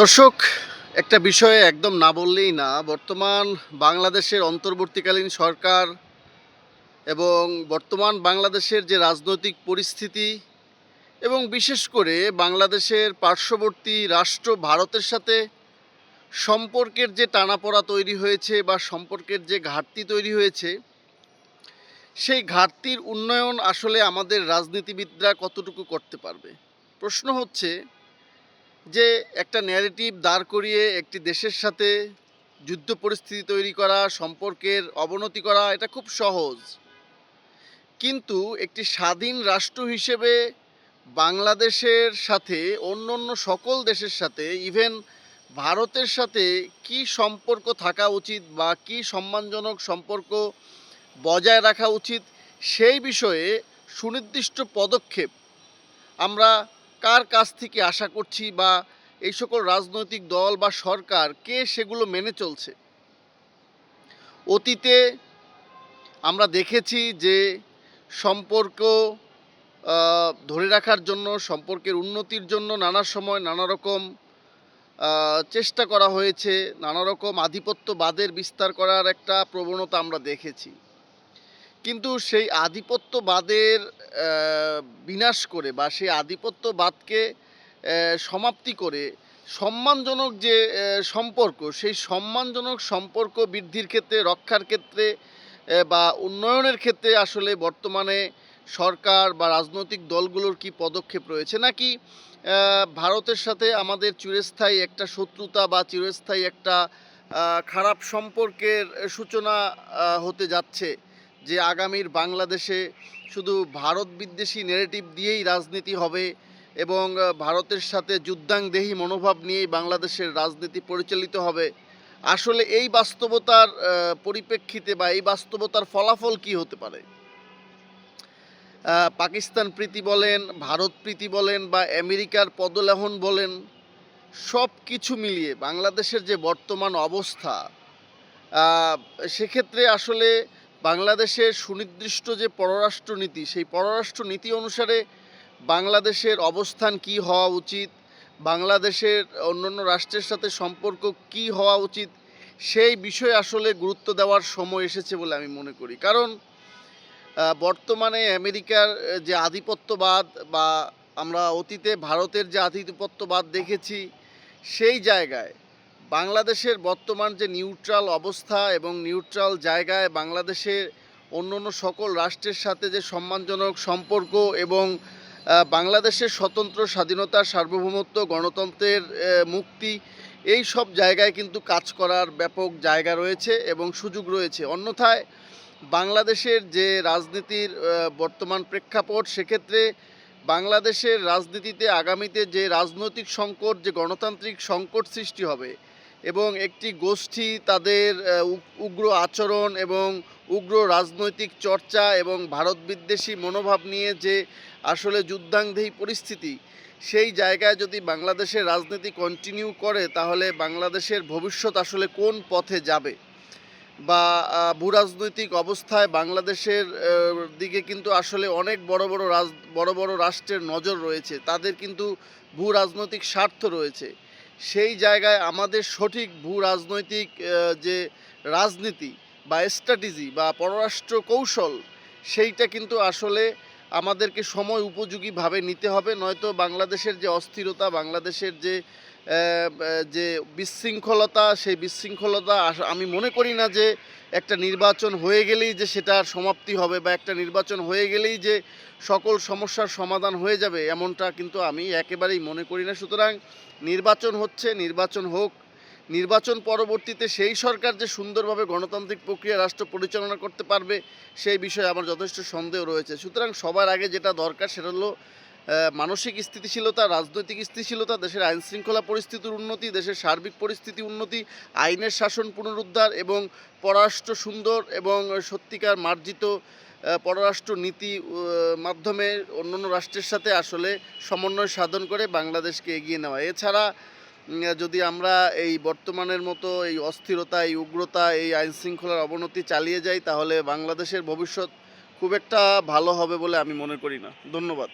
দর্শক, একটা বিষয়ে একদম না বললেই না, বর্তমান বাংলাদেশের অন্তর্বর্তীকালীন সরকার এবং বর্তমান বাংলাদেশের যে রাজনৈতিক পরিস্থিতি এবং বিশেষ করে বাংলাদেশের পার্শ্ববর্তী রাষ্ট্র ভারতের সাথে সম্পর্কের যে টানাপড়া তৈরি হয়েছে বা সম্পর্কের যে ঘাটতি তৈরি হয়েছে, সেই ঘাটতির উন্নয়ন আসলে আমাদের রাজনীতিবিদরা কতটুকু করতে পারবে? প্রশ্ন হচ্ছে যে একটা ন্যারেটিভ দাঁড় করিয়ে একটি দেশের সাথে যুদ্ধ পরিস্থিতি তৈরি করা, সম্পর্কের অবনতি করা, এটা খুব সহজ। কিন্তু একটি স্বাধীন রাষ্ট্র হিসেবে বাংলাদেশের সাথে অন্য অন্য সকল দেশের সাথে ইভেন ভারতের সাথে কি সম্পর্ক থাকা উচিত বা কি সম্মানজনক সম্পর্ক বজায় রাখা উচিত, সেই বিষয়ে সুনির্দিষ্ট পদক্ষেপ আমরা কার কাছ থেকে আশা করছি বা এই সকল রাজনৈতিক দল বা সরকার কে সেগুলো মেনে চলছে? অতীতে আমরা দেখেছি যে সম্পর্ক ধরে রাখার জন্য, সম্পর্কের উন্নতির জন্য নানা সময় নানা রকম চেষ্টা করা হয়েছে, নানা রকম আধিপত্যবাদের বিস্তার করার একটা প্রবণতা আমরা দেখেছি। কিন্তু সেই আধিপত্যবাদের বিনাশ করে বা সেই আধিপত্যবাদকে সমাপ্তি করে, সম্মানজনক যে সম্পর্ক, সেই সম্মানজনক সম্পর্ক বৃদ্ধির ক্ষেত্রে, রক্ষার ক্ষেত্রে বা উন্নয়নের ক্ষেত্রে আসলে বর্তমানে সরকার বা রাজনৈতিক দলগুলোর কি পদক্ষেপ রয়েছে? নাকি ভারতের সাথে আমাদের চিরস্থায়ী একটা শত্রুতা বা চিরস্থায়ী একটা খারাপ সম্পর্কের সূচনা হতে যাচ্ছে? যে আগামীর বাংলাদেশে শুধু ভারত বিদ্বেষী নেগেটিভ দিয়েই রাজনীতি হবে এবং ভারতের সাথে যুদ্ধাংদেহী মনোভাব নিয়েই বাংলাদেশের রাজনীতি পরিচালিত হবে, আসলে এই বাস্তবতার পরিপ্রেক্ষিতে বা এই বাস্তবতার ফলাফল কি হতে পারে? পাকিস্তান প্রীতি বলেন, ভারত প্রীতি বলেন বা আমেরিকার পদলেহন বলেন সব কিছু মিলিয়ে বাংলাদেশের যে বর্তমান অবস্থা সেক্ষেত্রে আসলে বাংলাদেশের সুনির্দিষ্ট যে পররাষ্ট্রনীতি, সেই পররাষ্ট্রনীতি অনুসারে বাংলাদেশের অবস্থান কি হওয়া উচিত, বাংলাদেশের অন্যান্য রাষ্ট্রের সাথে সম্পর্ক কি হওয়া উচিত, সেই বিষয়ে আসলে গুরুত্ব দেওয়ার সময় এসেছে বলে আমি মনে করি। কারণ বর্তমানে আমেরিকার যে আধিপত্যবাদ বা আমরা অতীতে ভারতের যে আধিপত্যবাদ দেখেছি, সেই জায়গায় বাংলাদেশের বর্তমান যে নিউট্রাল অবস্থা এবং নিউট্রাল জায়গায় বাংলাদেশের অন্য অন্য সকল রাষ্ট্রের সাথে যে সম্মানজনক সম্পর্ক এবং বাংলাদেশের স্বতন্ত্র স্বাধীনতা, সার্বভৌমত্ব, গণতন্ত্রের মুক্তি, এই সব জায়গায় কিন্তু কাজ করার ব্যাপক জায়গা রয়েছে এবং সুযোগ রয়েছে। অন্যথায় বাংলাদেশের যে রাজনীতির বর্তমান প্রেক্ষাপট, সেক্ষেত্রে বাংলাদেশের রাজনীতিতে আগামীতে যে রাজনৈতিক সংকট, যে গণতান্ত্রিক সংকট সৃষ্টি হবে এবং একটি গোষ্ঠী তাদের উগ্র আচরণ এবং উগ্র রাজনৈতিক চর্চা এবং ভারত বিদ্বেষী মনোভাব নিয়ে যে আসলে যুদ্ধাংদেহী পরিস্থিতি, সেই জায়গায় যদি বাংলাদেশের রাজনীতি কন্টিনিউ করে, তাহলে বাংলাদেশের ভবিষ্যৎ আসলে কোন পথে যাবে? বা ভূরাজনৈতিক অবস্থায় বাংলাদেশের দিকে কিন্তু আসলে অনেক বড় বড় রাজ, বড় বড় রাষ্ট্রের নজর রয়েছে, তাদের কিন্তু ভূরাজনৈতিক স্বার্থ রয়েছে। সেই জায়গায় আমাদের সঠিক ভূ রাজনৈতিক যে রাজনীতি বা স্ট্র্যাটেজি বা পররাষ্ট্র কৌশল, সেইটা কিন্তু আসলে আমাদেরকে সময় উপযোগীভাবে নিতে হবে। নয়তো বাংলাদেশের যে অস্থিরতা, বাংলাদেশের যে যে বিশৃঙ্খলতা, সেই বিশৃঙ্খলতা আমি মনে করি না যে একটা নির্বাচন হয়ে গেলেই যে সেটার সমাপ্তি হবে বা একটা নির্বাচন হয়ে গেলেই যে সকল সমস্যার সমাধান হয়ে যাবে, এমনটা কিন্তু আমি একেবারেই মনে করি না। সুতরাং নির্বাচন হচ্ছে, নির্বাচন হোক। নির্বাচন পরবর্তীতে সেই সরকার যে সুন্দরভাবে গণতান্ত্রিক প্রক্রিয়া, রাষ্ট্র পরিচালনা করতে পারবে, সেই বিষয়ে আমার যথেষ্ট সন্দেহ রয়েছে। সুতরাং সবার আগে যেটা দরকার সেটা হলো মানসিক স্থিতিশীলতা, রাজনৈতিক স্থিতিশীলতা, দেশের আইন শৃঙ্খলা পরিস্থিতির উন্নতি, দেশের সার্বিক পরিস্থিতি উন্নতি, আইনের শাসন পুনরুদ্ধার এবং পররাষ্ট্র সুন্দর এবং সত্যিকার মার্জিত পররাষ্ট্র নীতি মাধ্যমে অন্যান্য রাষ্ট্রের সাথে আসলে সমন্বয় সাধন করে বাংলাদেশকে এগিয়ে নেওয়া। এছাড়া যদি আমরা এই বর্তমানের মতো এই অস্থিরতা, এই উগ্রতা, এই আইন শৃঙ্খলার অবনতি চালিয়ে যাই, তাহলে বাংলাদেশের ভবিষ্যৎ খুব একটা ভালো হবে বলে আমি মনে করি না। ধন্যবাদ।